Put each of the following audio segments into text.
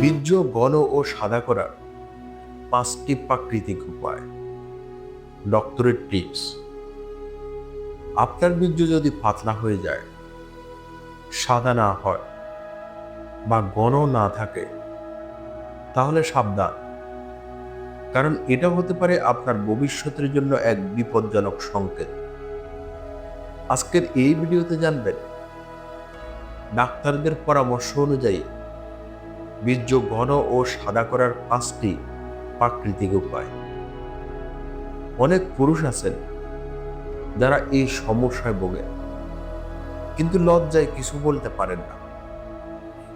বীর্য ঘন ও সাদা করার পাঁচটি প্রাকৃতিক উপায়। ডক্টরের টিপস। আপনার বীর্য যদি পাতলা হয়ে যায়, সাদা না হয় বা ঘন না থাকে, তাহলে সাবধান। কারণ এটা হতে পারে আপনার ভবিষ্যতের জন্য এক বিপজ্জনক সংকেত। আজকের এই ভিডিওতে জানবেন, ডাক্তারদের পরামর্শ অনুযায়ী বীর্য ঘন ও সাদা করার পাঁচটি প্রাকৃতিক উপায়। অনেক পুরুষ আছেন যারা এই সমস্যায় ভোগে। কিন্তু লজ্জায় কিছু বলতে পারেন না।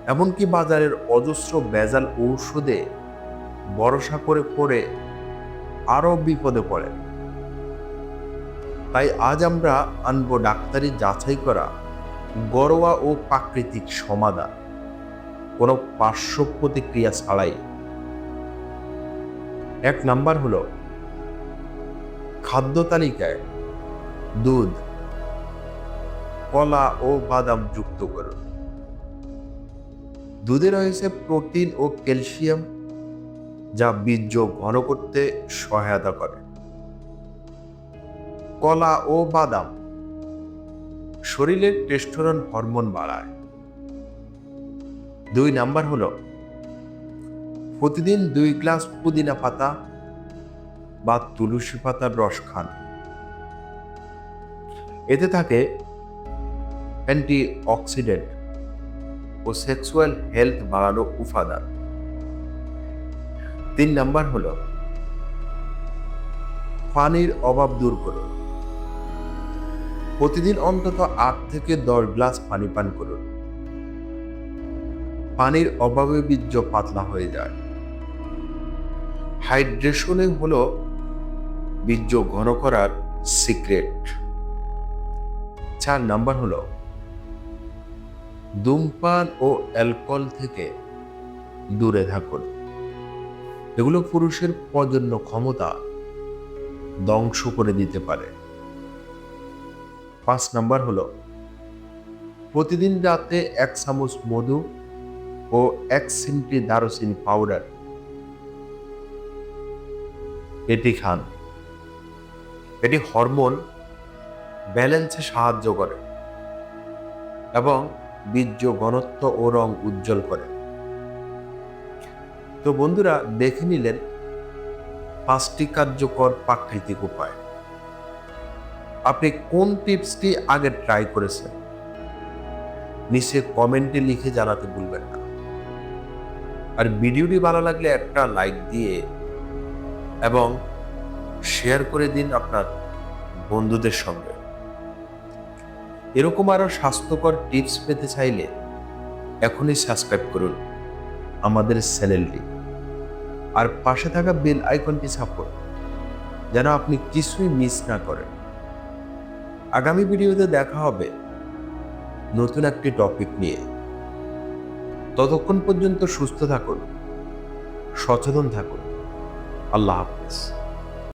এমনকি বাজারের অজস্র বেজাল ঔষধে ভরসা করে পড়ে আরও বিপদে পড়েন। তাই আজ আমরা আনব ডাক্তারি যাচাই করা গরোয়া ও প্রাকৃতিক সমাধান। কোনো পার্শ্ব প্রতিক্রিয়া ছাড়াই। এক নাম্বার হলো, খাদ্য তালিকায় দুধ, কলা ও বাদাম যুক্ত করুন। দুধে রয়েছে প্রোটিন ও ক্যালসিয়াম, যা বীর্য ঘন করতে সহায়তা করে। কলা ও বাদাম, শরীরের টেস্টোরন হরমোন বাড়ায়। দুই নাম্বার হলো, প্রতিদিন দুই গ্লাস পুদিনা পাতা বা তুলসী পাতার রস খান। এতে থাকে অ্যান্টি অক্সিডেন্ট ও সেক্সুয়াল হেলথ বাড়ানো উপাদান। তিন নাম্বার হলো, পানির অভাব দূর করুন। প্রতিদিন অন্তত আট থেকে দশ গ্লাস পানি পান করুন। পানির অভাবে বীর্য পাতলা হয়ে যায়। হাইড্রেশনে হলো বীর্য ঘন করার সিক্রেট। চার নাম্বার হলো, ধূমপান ও অ্যালকোহল থেকে দূরে থাকুন। এগুলো পুরুষের প্রজন্য ক্ষমতা ধ্বংস করে দিতে পারে। পাঁচ নাম্বার হলো, প্রতিদিন রাতে এক চামচ মধু ও এক সিমটি দারুচিনি পাউডার এটি খান। এটি হরমোন ব্যালেন্সে সাহায্য করে এবং বীর্য, ঘনত্ব ও রং উজ্জ্বল করে। তো বন্ধুরা, দেখে নিলেন পাঁচটি কার্যকর প্রাকৃতিক উপায়। আপনি কোন টিপসটি আগে ট্রাই করেছেন? নিচে কমেন্টে লিখে জানাতে ভুলবেন না। আর ভিডিওটি ভালো লাগলে একটা লাইক দিয়ে এবং শেয়ার করে দিন আপনার বন্ধুদের সঙ্গে। এরকম আরও স্বাস্থ্যকর টিপস পেতে চাইলে এখনই সাবস্ক্রাইব করুন আমাদের চ্যানেলটি আর পাশে থাকা বেল আইকনটি সাপোর্ট যেন আপনি কিছুই মিস না করেন। আগামী ভিডিওতে দেখা হবে নতুন একটি টপিক নিয়ে। ততক্ষণ পর্যন্ত সুস্থ থাকুন সচেতন থাকুন। আল্লাহ হাফেজ।